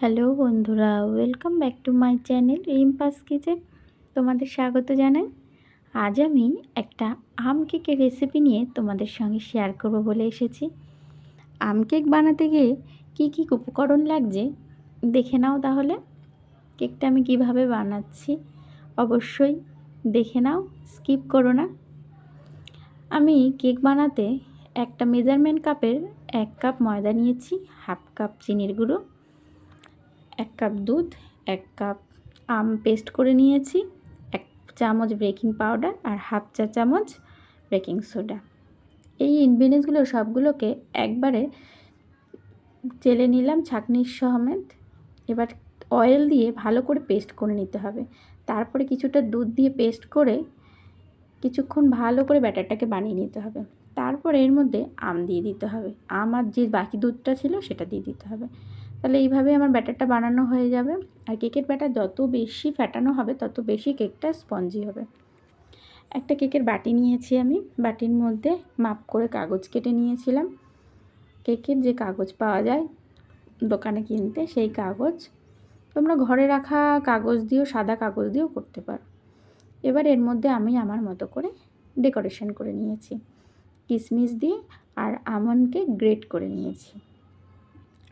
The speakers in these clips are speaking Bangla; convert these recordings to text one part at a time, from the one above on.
হ্যালো বন্ধুরা, welcome back to my channel Rimpa's kitchen. তোমাদের স্বাগত জানাই। আজ আমি একটা আম কেকের রেসিপি নিয়ে তোমাদের সঙ্গে শেয়ার করব বলে এসেছি। আম কেক বানাতে গিয়ে কী কী উপকরণ লাগছে দেখে নাও তাহলে। কেকটা আমি কীভাবে বানাচ্ছি অবশ্যই দেখে নাও, স্কিপ করো না। আমি কেক বানাতে একটা মেজারমেন্ট কাপের এক কাপ ময়দা নিয়েছি, হাফ কাপ চিনির গুঁড়ো। এক কাপ দুধ, এক কাপ আম পেস্ট করে নিয়েছি, এক চামচ বেকিং পাউডার আর হাফ চা চামচ বেকিং সোডা। এই ইনগ্রিডিয়েন্টসগুলো সবগুলোকে একবারে চেলে নিলাম ছাঁকনির সমেত। এবার অয়েল দিয়ে ভালো করে পেস্ট করে নিতে হবে। তারপরে কিছুটা দুধ দিয়ে পেস্ট করে কিছুক্ষণ ভালো করে ব্যাটারটাকে বানিয়ে নিতে হবে। তারপর এর মধ্যে আম দিয়ে দিতে হবে। আম আর যে বাকি দুধটা ছিল সেটা দিয়ে দিতে হবে। তাহলে এইভাবে আমার ব্যাটারটা বানানো হয়ে যাবে। আর কেকের ব্যাটার যত বেশি ফ্যাটানো হবে, তত বেশি কেকটা স্পঞ্জি হবে। একটা কেকের বাটি নিয়েছি আমি। বাটির মধ্যে মাপ করে কাগজ কেটে নিয়েছিলাম। কেকের যে কাগজ পাওয়া যায় দোকানে কিনতে, সেই কাগজ তোমরা ঘরে রাখা কাগজ দিয়েও, সাদা কাগজ দিয়েও করতে পারো। এবার এর মধ্যে আমি আমার মতো করে ডেকোরেশন করে নিয়েছি। কিশমিশ দিয়ে আর আমনকে গ্রেট করে নিয়েছি।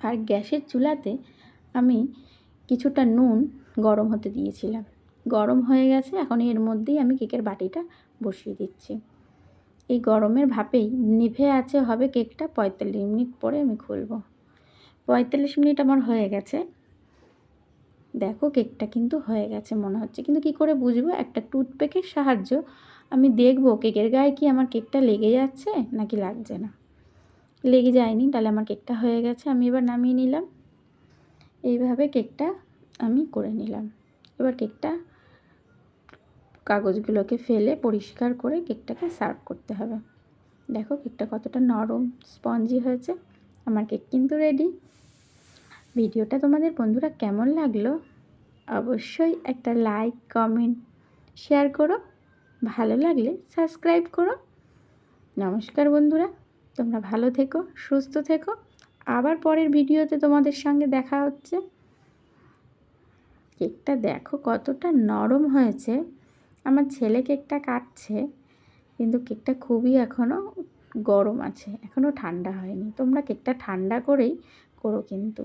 আর গ্যাসের চুলাতে আমি কিছুটা নুন গরম হতে দিয়েছিলাম। গরম হয়ে গেছে, এখন এর মধ্যেই আমি কেকের বাটিটা বসিয়ে দিচ্ছি। এই গরমের ভাপেই নিভে আছে হবে কেকটা, পঁয়তাল্লিশ মিনিট পরে আমি খুলব। পঁয়তাল্লিশ মিনিট আমার হয়ে গেছে। দেখো কেকটা কিন্তু হয়ে গেছে, মনে হচ্ছে। কিন্তু কি করে বুঝব? একটা টুথপেকের সাহায্য। আমি দেখব, কেকের গায়ে কি আমার কেকটা লেগে যাচ্ছে নাকি লাগছে না। লেগে যায়নি, তাহলে আমার কেকটা হয়ে গেছে, আমি এবার নামিয়ে নিলাম। এইভাবে কেকটা আমি করে নিলাম। এবার কেকটা কাগজগুলোকে ফেলে পরিষ্কার করে কেকটাকে সার্ভ করতে হবে। দেখো কেকটা কতটা নরম, স্পঞ্জি হয়েছে। আমার কেক কিন্তু রেডি। ভিডিওটা তোমাদের বন্ধুরা কেমন লাগল? অবশ্যই একটা লাইক কমেন্ট শেয়ার করো। ভালো লাগলে সাবস্ক্রাইব করো। নমস্কার বন্ধুরা, তোমরা ভালো থেকো, সুস্থ থেকো। আবার পরের ভিডিওতে তোমাদের সঙ্গে দেখা হচ্ছে। কেকটা দেখো কতটা নরম হয়েছে। আমার ছেলে কেকটা কাটছে, কিন্তু কেকটা খুবই এখনও গরম আছে এখনও ঠান্ডা হয়নি। তোমরা কেকটা ঠান্ডা করেই করো কিন্তু।